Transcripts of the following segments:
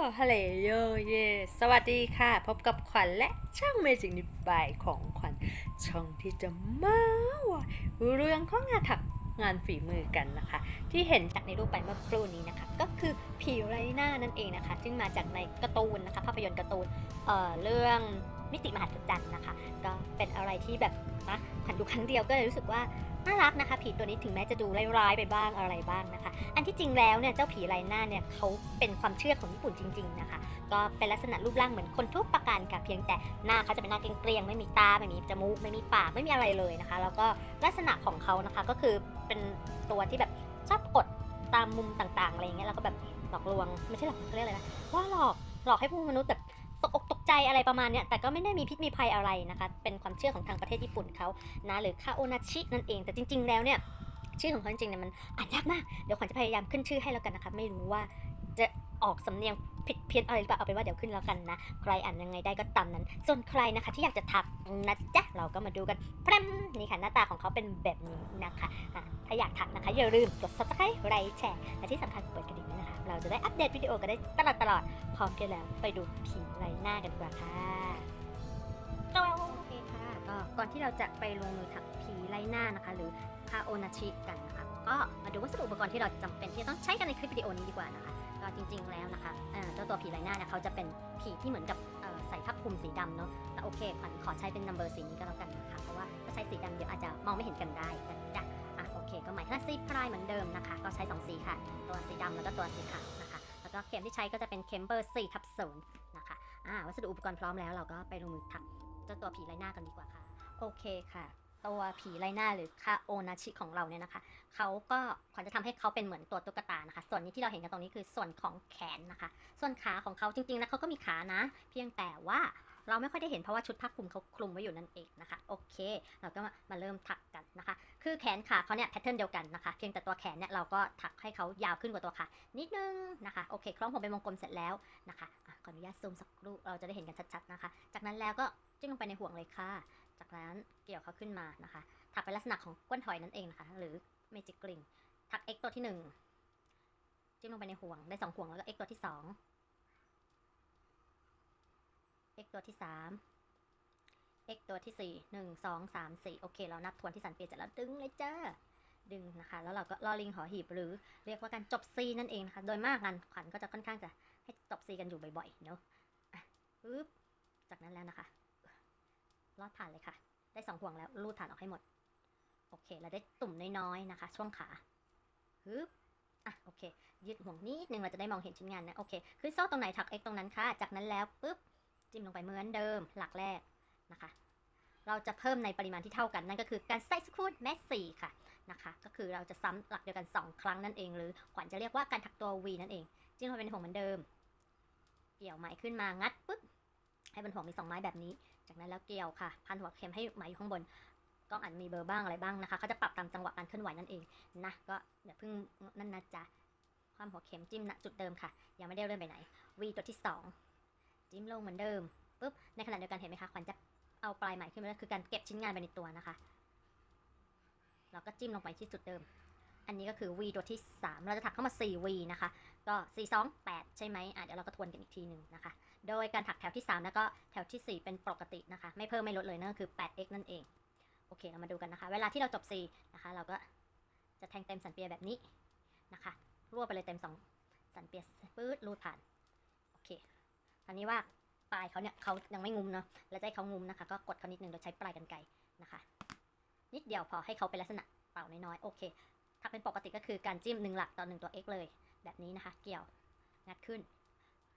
ฮัลโหลโยเยสวัสดีค่ะ พบกับขวัญและช่างเมจิกนิบายของขวัญ ช่องที่จะมาว่าเรื่องของงานถักงานฝีมือกันนะคะ ที่เห็นจากในรูปไปเมื่อครู่นี้นะคะ ก็คือผีไรหน้านั่นเองนะคะ ซึ่งมาจากในการ์ตูนนะคะ ภาพยนตร์การ์ตูนเอ่อเรื่องมิติมหัศจรรย์นะคะ ก็เป็นอะไรที่แบบนะขวัญดูครั้งเดียวก็เลยรู้สึกว่า น่ารักนะคะ ผีตัวนี้ถึงแม้จะดูร้ายๆไปบ้างอะไรบ้างนะคะ อันที่จริงแล้วเนี่ยเจ้าผีไรหน้าเนี่ยเขาเป็นความเชื่อของญี่ปุ่นจริง ๆนะคะ ก็เป็นลักษณะรูปร่างเหมือนคนทุกประการค่ะเพียงแต่หน้าเขาจะเป็นหน้าเกรียงๆไม่มีตาไม่มีจมูกไม่มีปากไม่มีอะไรเลยนะคะ แล้วก็ลักษณะของเขานะคะก็คือเป็นตัวที่แบบชอบกดตามมุมต่างๆอะไรอย่างเงี้ยแล้วก็แบบหลอกลวงไม่ใช่หลอกเขาเรียกอะไรนะว่าหลอกหลอกให้ผู้มนุษย์แบบ ตกอกตกใจอะไรประมาณเนี้ยแต่ก็ไม่ได้มีพิษมีภัยอะไรนะคะ เป็นความเชื่อของทางประเทศญี่ปุ่นเขานะหรือคาโอนาชินั่นเอง แต่จริง ๆ แล้วเนี่ยชื่อของเขาจริงๆเนี่ยมันอ่านยากมาก เดี๋ยวขวัญจะพยายามขึ้นชื่อให้แล้วกันนะคะ ไม่รู้ว่า จะออกสำเนียงผิดเพี้ยนอะไรหรือเปล่าเอาเป็นว่าเดี๋ยวขึ้นแล้วกันนะ ใครอ่านยังไงได้ก็ตามนั้น ส่วนใครนะคะที่อยากจะถักนะจ๊ะเราก็มาดูกันแพรมนี่ค่ะหน้าตาของเขาเป็นแบบนี้นะคะะถ้าอยากถักนะคะอย่าลืมกด subscribe ไลค์แชร์และที่สำคัญเปิดกระดิ่งนะคะ เราจะได้อัปเดตวิดีโอกันได้ตลอดตลอดพร้อมกันแล้วไปดูผีไรหน้ากันดีกว่าค่ะโอเคค่ะก็ก่อนที่เราจะไปลงมือถักผีไรหน้านะคะ หรือคาโอนาชิกันนะคะ ก็มาดูวัสดุอุปกรณ์ที่เราจำเป็นที่จะต้องใช้กันในคลิปวิดีโอนี้ดีกว่านะคะก็จริงๆแล้วนะคะเจ้าตัวผีไรหน้าเนี่ยเขาจะเป็นผีที่เหมือนกับใส่ผ้าคลุมสีดำเนาะแต่โอเคขวัญขอใช้เป็นนัมเบอร์สีนี้ก็แล้วกันนะคะเพราะว่าถ้าใช้สีดำเดี๋ยวอาจจะมองไม่เห็นกันได้นะจ๊ะอะโอเค ก็หมายถึงสีพรายเหมือนเดิมนะคะก็ใช้สองสีค่ะ ตัวสีดำแล้วก็ตัวสีขาวนะคะ แล้วก็เข็มที่ใช้ก็จะเป็นเข็มเบอร์4ทับศูนย์นะคะอ่าวัสดุอุปกรณ์พร้อมแล้วเราก็ไปลงมือถักเจ้าตัวผีไรหน้ากันดีกว่าค่ะ โอเคค่ะ ตัวผีไรหน้าหรือคาโอนาชิของเราเนี่ยนะคะเขาก็ขวัญจะทำให้เขาเป็นเหมือนตัวตุ๊กตานะคะ ส่วนนี้ที่เราเห็นกันตรงนี้คือส่วนของแขนนะคะ ส่วนขาของเขาจริงๆแล้วเขาก็มีขานะ เพียงแต่ว่าเราไม่ค่อยได้เห็นเพราะว่าชุดผ้าคลุมเขาคลุมไว้อยู่นั่นเองนะคะ โอเค เราก็มามาเริ่มถักกันนะคะ คือแขนขาเขาเนี่ยแพทเทิร์นเดียวกันนะคะ เพียงแต่ตัวแขนเนี่ยเราก็ถักให้เขายาวขึ้นกว่าตัวขานิดนึงนะคะ โอเค คล้องผมเป็นวงกลมเสร็จแล้วนะคะอะขออนุญาตซูมสักครู่เราจะได้เห็นกันชัดๆนะคะ จากนั้นแล้วก็จิ้มลงไปในห่วงเลยค่ะ จากนั้นเกี่ยวเขาขึ้นมานะคะ ถักเป็นลักษณะของก้นถอยนั่นเองนะคะ หรือเมจิกกริงถัก x ตัวที่หนึ่งจิ้มลงไปในห่วงได้สองห่วงแล้วก็ x ตัวที่สอง x ตัวที่สาม x ตัวที่สี่หนึ่งสองสามสี่โอเค เรานับทวนที่สันเปียเสร็จแล้วดึงเลยจ้าดึงนะคะ แล้วเราก็ลอลิงหอหีบหรือเรียกว่าการจบซีนั่นเองนะคะ โดยมากงานขวัญก็จะค่อนข้างจะให้จบซีกันอยู่บ่อยๆเนาะอะปึ๊บจากนั้นแล้วนะคะ ลอดผ่านเลยค่ะ ได้สองห่วงแล้วรูดฐานออกให้หมด โอเค เราได้ตุ่มน้อยๆนะคะ ช่วงขาฮึบอะโอเค ยืดห่วงนิดนึงเราจะได้มองเห็นชิ้นงานนะ โอเค คือโซ่ตรงไหนถัก x ตรงนั้นค่ะ จากนั้นแล้วปุ๊บ จิ้มลงไปเหมือนเดิมหลักแรกนะคะ เราจะเพิ่มในปริมาณที่เท่ากันนั่นก็คือการใส่สกูดแมสสี่ค่ะนะคะ ก็คือเราจะซ้ำหลักเดียวกัน 2 ครั้งนั่นเอง หรือขวัญจะเรียกว่าการถักตัว V นั่นเอง จิ้มลงไปในห่วงเหมือนเดิม เกี่ยวไหมขึ้นมางัดปุ๊บให้บนห่วงมีสองไม้แบบนี้ จากนั้นแล้วเกลียวค่ะ พันหัวเข็มให้ไหมอยู่ข้างบนกล้องอาจมีเบอร์บ้างอะไรบ้างนะคะเขาจะปรับตามจังหวะการเคลื่อนไหวนั่นเองนะก็อย่าเพิ่งนั่นนะจ๊ะความหัวเข็มจิ้มณจุดเดิมค่ะ ยังไม่ได้เริ่มไปไหน V ตัวที่ 2 จิ้มลงเหมือนเดิมปุ๊บในขณะเดียวกันเห็นไหมคะขวัญจะเอาปลายไหมขึ้นมาคือการเก็บชิ้นงานไปในตัวนะคะเราก็จิ้มลงไปที่จุดเดิม อันนี้ก็คือ V ตัวที่ 3 เราจะถักเข้ามา 4 V นะคะ ก็ 4 2 8 ใช่ไหมอะเดี๋ยวเราก็ทวนกันอีกทีหนึ่งนะคะ โดยการถักแถวที่ 3 แล้วก็แถวทีสี่ 4 เป็นปกตินะคะ ไม่เพิ่มไม่ลดเลยนั่นก็คือ 8x นั่นเอง โอเค เรามาดูกันนะคะ เวลาที่เราจบ 4 นะคะ เราก็จะแทงเต็มสันเปียแบบนี้นะคะรวบไปเลยเต็ม 2 สันเปียปื๊ดรูดผ่าน โอเคคราวนี้ว่าปลายเขาเนี่ยเขายังไม่งุมเนาะ แล้วจะให้เขางุมนะคะ ก็กดเขานิดนึงโดยใช้ปลายกันไกนะคะ นิดเดียวพอให้เขาเป็นลักษณะเป่าน้อยๆ โอเค ถ้าเป็นปกติก็คือการจิ้มหนึ่งหลักต่อหนึ่งตัว x เลย แบบนี้นะคะ เกี่ยว งัดขึ้น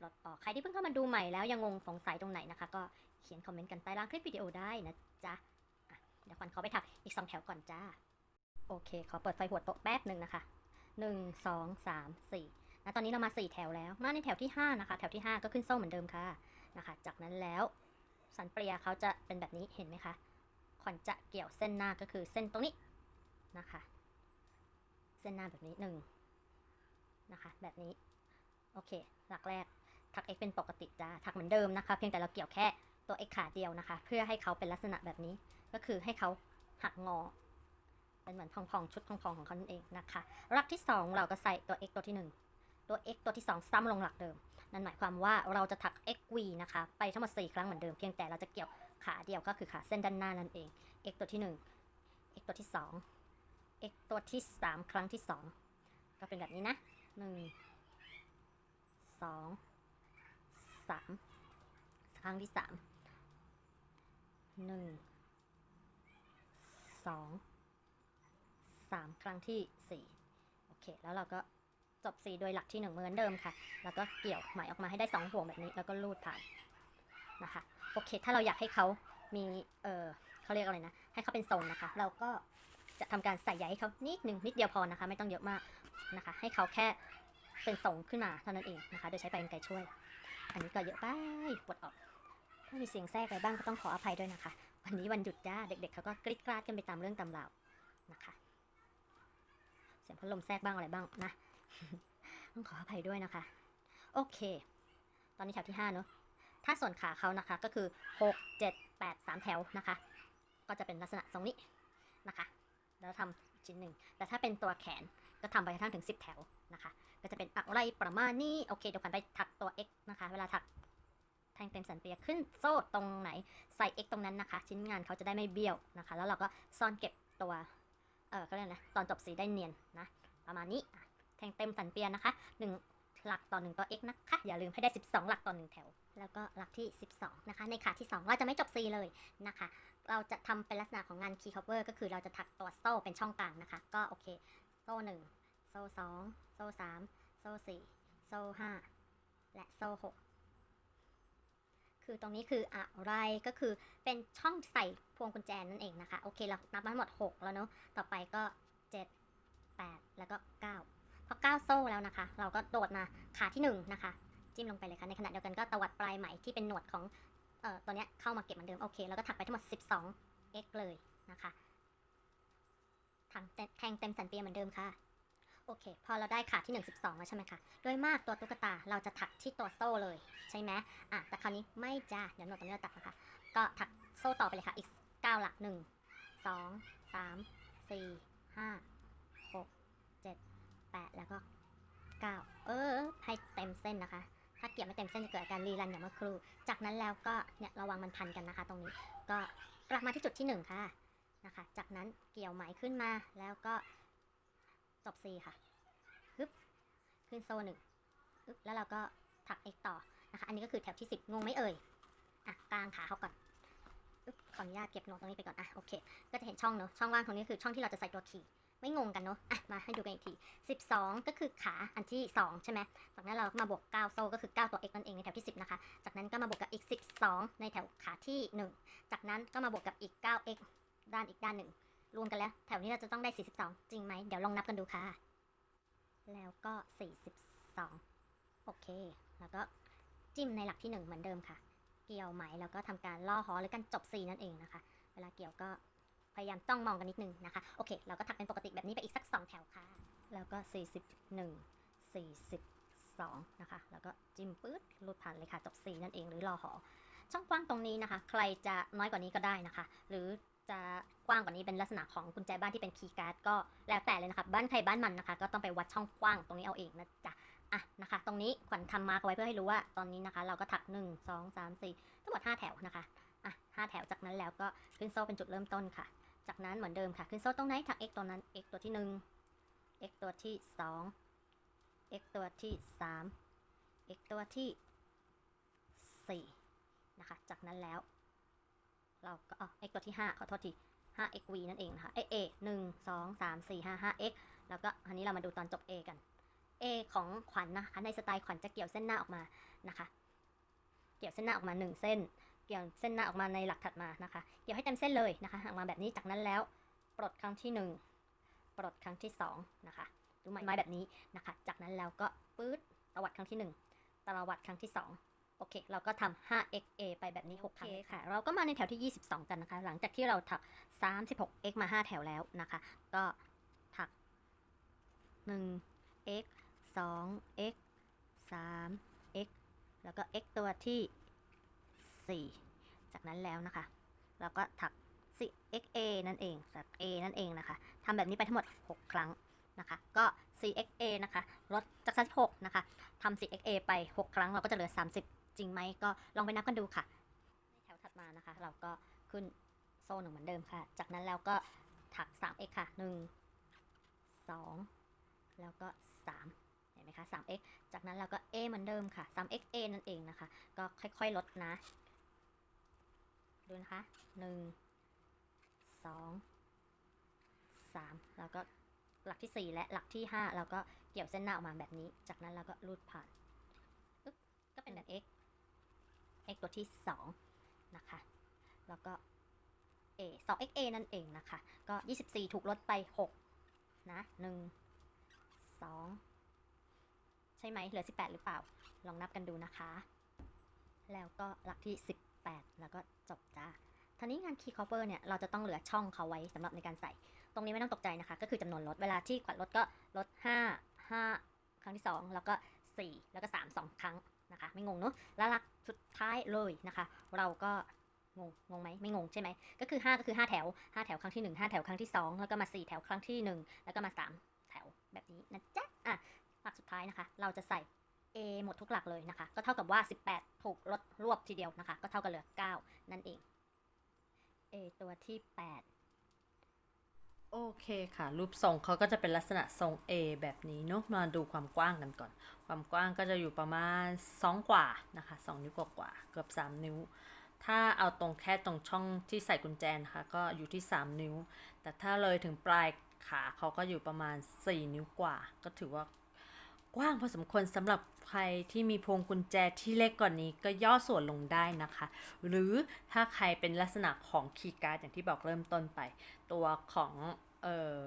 ลดออก ใครที่เพิ่งเข้ามาดูใหม่แล้วยังงงสงสัยตรงไหนนะคะ ก็เขียนคอมเมนต์กันใต้ล่างคลิปวิดีโอได้นะจ๊ะเดี๋ยวควันขอไปถักอีกสองแถวก่อนจ้า โอเค ขอเปิดไฟหัวโต๊ะแป๊บหนึ่งนะคะหนึ่งสองสามสี่นะตอนนี้เรามาสี่แถวแล้ว มาในแถวที่ห้านะคะ แถวที่ห้าก็ขึ้นโซ่เหมือนเดิมค่ะนะคะ จากนั้นแล้วสันเปรียเขาจะเป็นแบบนี้เห็นไหมคะ ขวัญจะเกี่ยวเส้นหน้าก็คือเส้นตรงนี้นะคะ เส้นหน้าแบบนี้หนึ่งนะคะ แบบนี้ โอเค หลักแรก ถัก x เป็นปกติจ้าถักเหมือนเดิมนะคะ เพียงแต่เราเกี่ยวแค่ตัว x ขาเดียวนะคะ เพื่อให้เขาเป็นลักษณะแบบนี้ ก็คือให้เขาหักงอ เป็นเหมือนพองๆ ชุดพองๆ ของเขานั่นเองนะคะรักที่ 2 เราก็ใส่ตัว x ตัวที่ตัว x ตัวที่ 2 ซ้ำลงหลักเดิม นั่นหมายความว่าเราจะถัก x v นะคะ ไปทั้งหมด4ครั้งเหมือนเดิม เพียงแต่เราจะเกี่ยวขาเดียวก็คือขาเส้นด้านหน้านั่นเอง x ตัวที่ 1 x ตัวที่ 2 x ตัวที่ 3 ครั้งที่ 2 ก็เป็นแบบนี้นะ 1 2 3ครั้งที่3 1 2 3ครั้งที่4โอเค แล้วเราก็จบ4โดยหลักที่ 1 เหมือนเดิมค่ะ แล้วก็เกี่ยวไหมออกมาให้ได้ 2 ห่วงแบบนี้ แล้วก็ลูดผ่านนะคะ โอเค ถ้าเราอยากให้เขามี เออเขาเรียกอะไรนะ ให้เขาเป็นทรงนะคะ เราก็จะทำการใส่ใยให้เขานิดหนึ่งนิดเดียวพอนะคะ ไม่ต้องเยอะมากนะคะ ให้เขาแค่เป็นทรงขึ้นมาเท่านั้นเองนะคะ โดยใช้ปลายกรไกช่วย อันนี้ก็เยอะไปปวดออก ถ้ามีเสียงแทรกอะไรบ้างก็ต้องขออภัยด้วยนะคะ วันนี้วันหยุดจ้าเด็กๆเขาก็กริ๊ดกราดกันไปตามเรื่องตามราวนะคะ เสียงพัดลมแทรกบ้างอะไรบ้างนะ ต้องขออภัยด้วยนะคะ โอเค ตอนนี้แถวที่5เนอะถ้าส่วนขาเขานะคะก็คือ 6 7 8 3 แถวนะคะ ก็จะเป็นลักษณะทรงนี้นะคะ แล้วทำชิ้นหนึ่งแต่ถ้าเป็นตัวแขนก็ทำไปทั่งถึง 10 แถวนะคะ ก็จะเป็นอะไรประมาณนี้ โอเคเดี๋ยวขวัญไปถักตัว x นะคะ เวลาถักแทงเต็มสันเปียขึ้นโซ่ตรงไหนใส่ x ตรงนั้นนะคะ ชิ้นงานเขาจะได้ไม่เบี้ยวนะคะ แล้วเราก็ซ่อนเก็บตัว เออก็เรียกนะตอนจบสีได้เนียนนะ ประมาณนี้แทงเต็มสันเปียนะคะ1หลักต่อ 1 ตัว x นะคะ อย่าลืมให้ได้ 12 หลักต่อ 1 แถว แล้วก็หลักที่ 12 นะคะ ในขาที่ 2 เราจะไม่จบ C เลยนะคะ เราจะทำเป็นลักษณะของงาน key cover ก็คือเราจะถักตัวโซ่เป็นช่องกลางนะคะ ก็โอเค โซ่1โซ่2 โซ่3โซ่4โซ่5และโซ่6คือตรงนี้คืออะไรก็คือเป็นช่องใส่พวงกุญแจนั่นเองนะคะ โอเคเรานับมาทั้งหมด 6 แล้วเนาะต่อไปก็ 7 8 แล้วก็ 9 พอ 9 โซ่แล้วนะคะ เราก็โดดมาขาที่ 1 นะคะ จิ้มลงไปเลยค่ะ ในขณะเดียวกันก็ตวัดปลายไหมที่เป็นหนวดของเอ่อตัวเนี้ยเข้ามาเก็บเหมือนเดิม โอเค แล้วก็ถักไปทั้งหมด 12 x เลยนะคะถังแทงเต็มสันเปียเหมือนเดิมค่ะ โอเค พอเราได้ขาที่1 12 แล้วใช่ไหมคะ โดยมากตัวตุ๊กตาเราจะถักที่ตัวโซ่เลยใช่ไหมอะ แต่คราวนี้ไม่จ้าเดี๋ยวหนวดตรงนี้เราตัดนะคะ ก็ถักโซ่ต่อไปเลยค่ะ อีก 9 หลัก 1 2 3 4 5 6 7 8 แล้วก็ 9 เออ ให้เต็มเส้นนะคะ ถ้าเกี่ยวไม่เต็มเส้นจะเกิดอาการรีรันอย่างเมื่อครู่ จากนั้นแล้วก็เนี่ยระวังมันพันกันนะคะ ตรงนี้ ก็กลับมาที่จุดที่ 1 ค่ะนะคะ จากนั้นเกี่ยวไหมขึ้นมาแล้วก็ จบ C ค่ะฮึบขึ้นโซ่หนึ่งฮึบแล้วเราก็ถัก x ต่อนะคะ อันนี้ก็คือแถวที่ 10 งงไหมเอ่ย อะกลางขาเขาก่อนขออนุญาตเก็บโน้ตตรงนี้ไปก่อน อะ โอเค ก็จะเห็นช่องเนอะช่องว่างตรงนี้คือช่องที่เราจะใส่ตัวขี่ไม่งงกันเนอะอะ มาให้ดูกันอีกที 12 ก็คือขาอันที่ 2 ใช่ไหมจากนั้นเราก็มาบวก 9 โซ่ก็คือ 9 ตัว x นั่นเองในแถวที่ 10 นะคะ จากนั้นก็มาบวกกับอีก 12 ในแถวขาที่ 1 จากนั้นก็มาบวกกับอีก 9x ด้านอีกด้านหนึ่ง รวมกันแล้ว แถวนี้เราจะต้องได้ 42 จริงไหม เดี๋ยวลองนับกันดูค่ะ แล้วก็ 42 โอเค แล้วก็จิ้มในหลักที่ 1 เหมือนเดิมค่ะ เกี่ยวไหมแล้วก็ทำการล่อหอหรือการจบ C นั่นเองนะคะ เวลาเกี่ยวก็พยายามจ้องมองกันนิดนึงนะคะ โอเค เราก็ถักเป็นปกติแบบนี้ไปอีกสัก 2 แถวค่ะ แล้วก็ 41 42 นะคะ แล้วก็จิ้มปื๊ดรูดผ่านเลยค่ะ จบ C นั่นเองหรือรอหอช่องกว้างตรงนี้นะคะ ใครจะน้อยกว่านี้ก็ได้นะคะ หรือ จะกว้างกว่านี้เป็นลักษณะของกุญแจบ้านที่เป็นคีย์การ์ดก็แล้วแต่เลยนะคะบ้านใครบ้านมันนะคะ ก็ต้องไปวัดช่องกว้างตรงนี้เอาเองนะจ๊ะอะนะคะ ตรงนี้ขวัญทำมาร์กไว้เพื่อให้รู้ว่าตอนนี้นะคะ เราก็ถัก 1 2 3 4 ทั้งหมด 5 แถวนะคะอะ5แถวจากนั้นแล้วก็ขึ้นโซ่เป็นจุดเริ่มต้นค่ะ จากนั้นเหมือนเดิมค่ะขึ้นโซ่ตรงไหนถัก x ตัวนั้น x ตัวที่ 1 x ตัวที่ 2 x ตัวที่ 3 x ตัวที่4นะคะ จากนั้นแล้ว เราก็อ๋อ x ตัวที่ 5 ขอโทษที 5 x v นั่นเองนะคะเอ a 1 2 3 4 5 5 x แล้วก็อันนี้เรามาดูตอนจบ a กัน A ของขวัญนนะคะ ในสไตล์ขวัญจะเกี่ยวเส้นหน้าออกมานะคะ เกี่ยวเส้นหน้าออกมา 1 เส้น เกี่ยวเส้นหน้าออกมาในหลักถัดมานะคะ เกี่ยวให้เต็มเส้นเลยนะคะ ออกมาแบบนี้ จากนั้นแล้วปลดครั้งที่ 1 ปลดครั้งที่ 2 นะคะ ดูไม้ไม้แบบนี้นะคะ จากนั้นแล้วก็ปื๊ดตวัดครั้งที่ 1ตวัดครั้งที่ 2 อเค เราก็ทำ 5xa ไปแบบนี้6ครั้งเลยค่ะ เราก็มาในแถวที่ 22 กันนะคะ หลังจากที่เราถัก 36x มา 5 แถวแล้วนะคะ ก็ถัก 1x 2x 3x แล้วก็ x ตัวที่ 4 จากนั้นแล้วนะคะ เราก็ถัก 4xa นั่นเองถัก a นั่นเองนะคะทำแบบนี้ไปทั้งหมด 6 ครั้งนะคะ ก็ 4xa นะคะ ลดจาก36นะคะทำ 4xa ไป 6 ครั้งเราก็จะเหลือ 30 จริงไหมก็ลองไปนับกันดูค่ะในแถวถัดมานะคะ เราก็ขึ้นโซ่หนึ่งเหมือนเดิมค่ะ จากนั้นเราก็ถัก 3x ค่ะ 1 2 แล้วก็ 3 เห็นไหมคะ 3x จากนั้นเราก็ a เหมือนเดิมค่ะ 3xa นั่นเองนะคะ ก็ค่อยๆลดนะ ดูนะคะ 1 2 3 แล้วก็หลักที่ 4 และหลักที่ 5 เราก็เกี่ยวเส้นหน้าออกมาแบบนี้ จากนั้นเราก็รูดผ่านก็เป็นแบบ x x ตัวที่ 2 นะคะ แล้วก็ a 2 x a นั่นเองนะคะ ก็ 24 ถูกลดไป 6 นะ 1 2 ใช่ไหมเหลือ 18 หรือเปล่า ลองนับกันดูนะคะ แล้วก็หลักที่ 18 แล้วก็จบจ้าทีนี้งาน key cover เนี่ย เราจะต้องเหลือช่องเขาไว้สำหรับในการใส่ ตรงนี้ไม่ต้องตกใจนะคะ ก็คือจำนวนลด เวลาที่ขวัญลดก็ลด 5 5 ครั้งที่ 2 แล้วก็ 4 แล้วก็ 3 2 ครั้ง นะคะ ไม่งงเนอะแล้วหลักสุดท้ายเลยนะคะ เราก็งงงงไหมไม่งงใช่ไหมก็คือ 5 ก็คือ 5 แถว 5 แถวครั้งที่ 1 5 แถวครั้งที่ 2 แล้วก็มา 4 แถวครั้งที่ 1 แล้วก็มา 3 แถวแบบนี้นะจ๊ะอะหลักสุดท้ายนะคะ เราจะใส่ A หมดทุกหลักเลยนะคะ ก็เท่ากับว่า 18 ถูกลดรวบทีเดียวนะคะ ก็เท่ากับเหลือ 9 นั่นเอง A ตัวที่ 8 โอเคค่ะ รูปทรงเขาก็จะเป็นลักษณะทรง A แบบนี้เนาะมาดูความกว้างกันก่อน ความกว้างก็จะอยู่ประมาณ 2 กว่านะคะ2นิ้วกว่าๆเกือบ 3 นิ้ว ถ้าเอาตรงแค่ตรงช่องที่ใส่กุญแจนะคะก็อยู่ที่ 3 นิ้ว แต่ถ้าเลยถึงปลายขาเขาก็อยู่ประมาณ 4 นิ้วกว่า ก็ถือว่า กว้างพอสมควรสำหรับใครที่มีพวงกุญแจที่เล็กกว่านี้ก็ย่อส่วนลงได้นะคะ หรือถ้าใครเป็นลักษณะของคีย์การ์ดอย่างที่บอกเริ่มต้นไป ตัวของเอ่อ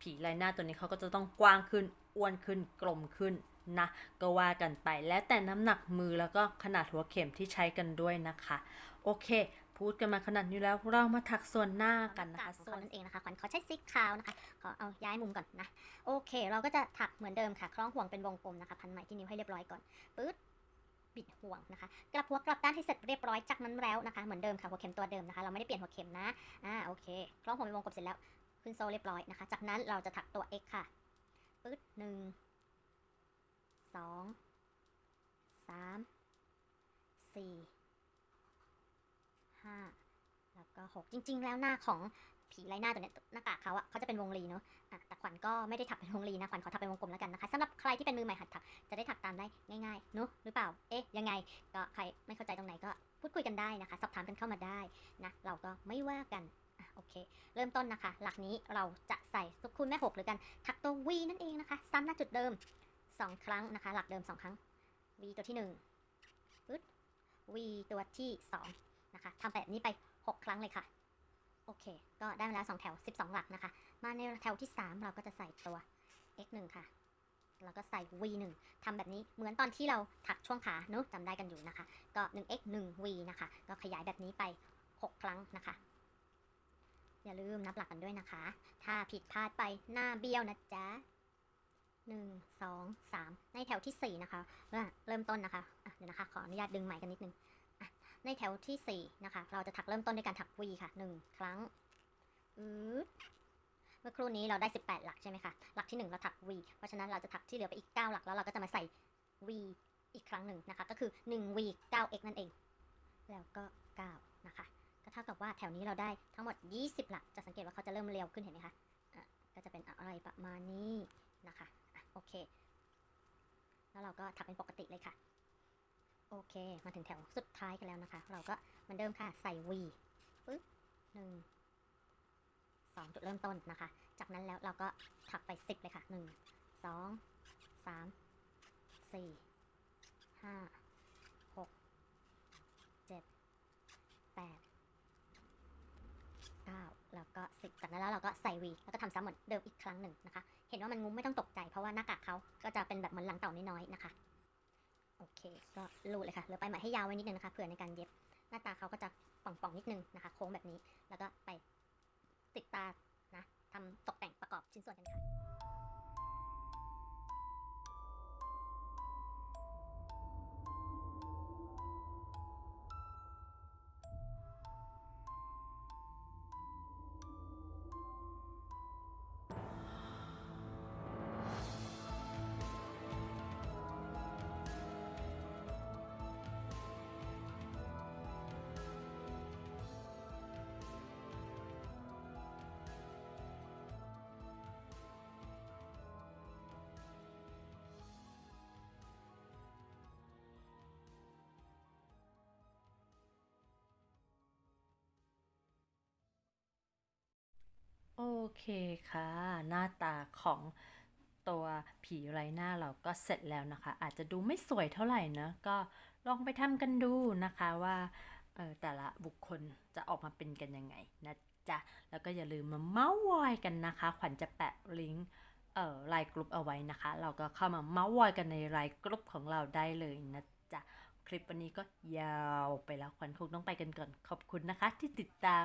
ผีลายหน้าตัวนี้เขาก็จะต้องกว้างขึ้นอ้วนขึ้นกลมขึ้นนะก็ว่ากันไปแล้วแต่น้ำหนักมือแล้วก็ขนาดหัวเข็มที่ใช้กันด้วยนะคะ โอเค พูดกันมาขนาดนี้แล้วเรามาถักส่วนหน้ากันนะคะส่วนนั่นเองนะคะขวัญขอใช้สีขาวนะคะขอเอาย้ายมุมก่อนนะโอเค เราก็จะถักเหมือนเดิมค่ะคล้องห่วงเป็นวงกลมนะคะพันไหมที่นิ้วให้เรียบร้อยก่อนปึ๊ดบิดห่วงนะคะกลับหัวกลับด้านให้เสร็จเรียบร้อยจากนั้นแล้วนะคะเหมือนเดิมค่ะหัวเข็มตัวเดิมนะคะ เราไม่ได้เปลี่ยนหัวเข็มนะอ่าโอเคคล้องห่วงเป็นวงกลมเสร็จแล้วขึ้นโซ่เรียบร้อยนะคะ จากนั้นเราจะถักตัว x ค่ะปึ๊ดหนึ่งสองสามสี่ ห้าแล้วก็หกจริง ๆ แล้วหน้าของผีไร้หน้าตัวเนี้ยหน้ากากเขาอะเขาจะเป็นวงรีเนาะอะแต่ขวัญก็ไม่ได้ถักเป็นวงรีนะขวัญขอถักเป็นวงกลมแล้วกันนะคะสำหรับใครที่เป็นมือใหม่หัดถักจะได้ถักตามได้ง่ายๆเนาะหรือเปล่า เอ๊ะยังไงก็ใครไม่เข้าใจตรงไหนก็พูดคุยกันได้นะคะสอบถามกันเข้ามาได้นะเราก็ไม่ว่ากันอะโอเค เริ่มต้นนะคะ หลักนี้เราจะใส่ทุคูณแม่หกหรือกันถักตัว V นั่นเองนะคะ ซ้ำหน้าจุดเดิมสองครั้งนะคะ หลักเดิมสองครั้ง V ตัวที่หนึ่งปึ๊ด V ตัวที่สอง นะคะทำแบบนี้ไป 6 ครั้งเลยค่ะ โอเค ก็ได้มาแล้ว 2 แถว 12 หลักนะคะ มาในแถวที่ 3 เราก็จะใส่ตัว x 1ค่ะ แล้วก็ใส่ v 1ทำแบบนี้เหมือนตอนที่เราถักช่วงขาเนอะจำได้กันอยู่นะคะ ก็ 1x 1 v นะคะ ก็ขยายแบบนี้ไป 6 ครั้งนะคะอย่าลืมนับหลักกันด้วยนะคะ ถ้าผิดพลาดไปหน้าเบี้ยวนะจ๊ะ1 2 3ในแถวทีสี่4นะคะ เริ่มต้นนะคะะเดี๋ยวนะคะ ขออนุญาตดึงใหม่กันนิดนึง ในแถวที่ 4 นะคะ เราจะถักเริ่มต้นด้วยการถัก V ค่ะ 1 ครั้งอืดเมื่อครู่นี้เราได้ 18 หลักใช่ไหมคะ หลักที่ 1 เราถัก V เพราะฉะนั้นเราจะถักที่เหลือไปอีก 9 หลักแล้วเราก็จะมาใส่ V อีกครั้งหนึ่งนะคะ ก็คือ1 V 9x นั่นเอง แล้วก็ 9 นะคะ ก็เท่ากับว่าแถวนี้เราได้ทั้งหมด 20 หลัก จะสังเกตว่าเขาจะเริ่มเร็วขึ้นเห็นไหมคะะก็จะเป็นอะไรประมาณนี้นะคะอะโอเค แล้วเราก็ถักเป็นปกติเลยค่ะ โอเค มาถึงแถวสุดท้ายกันแล้วนะคะ เราก็เหมือนเดิมค่ะ ใส่ V ปึ๊บหนึ่งสองจุดเริ่มต้นนะคะ จากนั้นแล้วเราก็ถักไปสิบเลยค่ะหนึ่งสองสามสี่ห้าหกเจ็ดแปดเก้าแล้วก็สิบจากนั้นแล้วเราก็ใส่ V แล้วก็ทำซ้ำเหมือนเดิมอีกครั้งหนึ่งนะคะ เห็นว่ามันงุ้มไม่ต้องตกใจเพราะว่าหน้ากากเขาก็จะเป็นแบบเหมือนหลังเต่าน้อยๆนะคะ โอเค ก็รูดเลยค่ะเหลือไปใหมให้ยาวไว้นิดนึงนะคะเผื่อในการเย็บหน้าตาเขาก็จะป่องๆนิดนึงนะคะ โค้งแบบนี้ แล้วก็ไปติดตานะทำตกแต่งประกอบชิ้นส่วนกันค่ะ เคค่ะ หน้าตาของตัวผีไรหน้าเราก็เสร็จแล้วนะคะ อาจจะดูไม่สวยเท่าไหร่นะ ก็ลองไปทำกันดูนะคะว่าเออแต่ละบุคคลจะออกมาเป็นกันยังไงนะจ๊ะ แล้วก็อย่าลืมมาเมาส์วอยกันนะคะ ขวัญจะแปะลิงก์เอ่อไลน์กลุ่มเอาไว้นะคะ เราก็เข้ามาเมาส์วอยกันในไลน์กลุ่มของเราได้เลยนะจ๊ะ คลิปวันนี้ก็ยาวไปแล้วขวัญคงต้องไปกันก่อน ขอบคุณนะคะที่ติดตาม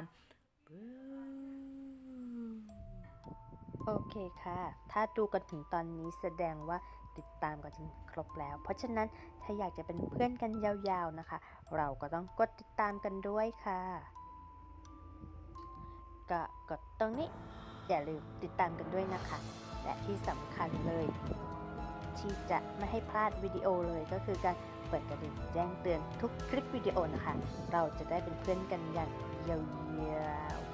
โอเคค่ะ ถ้าดูกันถึงตอนนี้แสดงว่าติดตามกันจนครบแล้ว เพราะฉะนั้นถ้าอยากจะเป็นเพื่อนกันยาวๆนะคะ เราก็ต้องกดติดตามกันด้วยค่ะก็กดตรงนี้ อย่าลืมติดตามกันด้วยนะคะ และที่สำคัญเลย ที่จะไม่ให้พลาดวิดีโอเลยก็คือการเปิดกระดิ่งแจ้งเตือนทุกคลิปวิดีโอนะคะ เราจะได้เป็นเพื่อนกันอย่างยาวๆ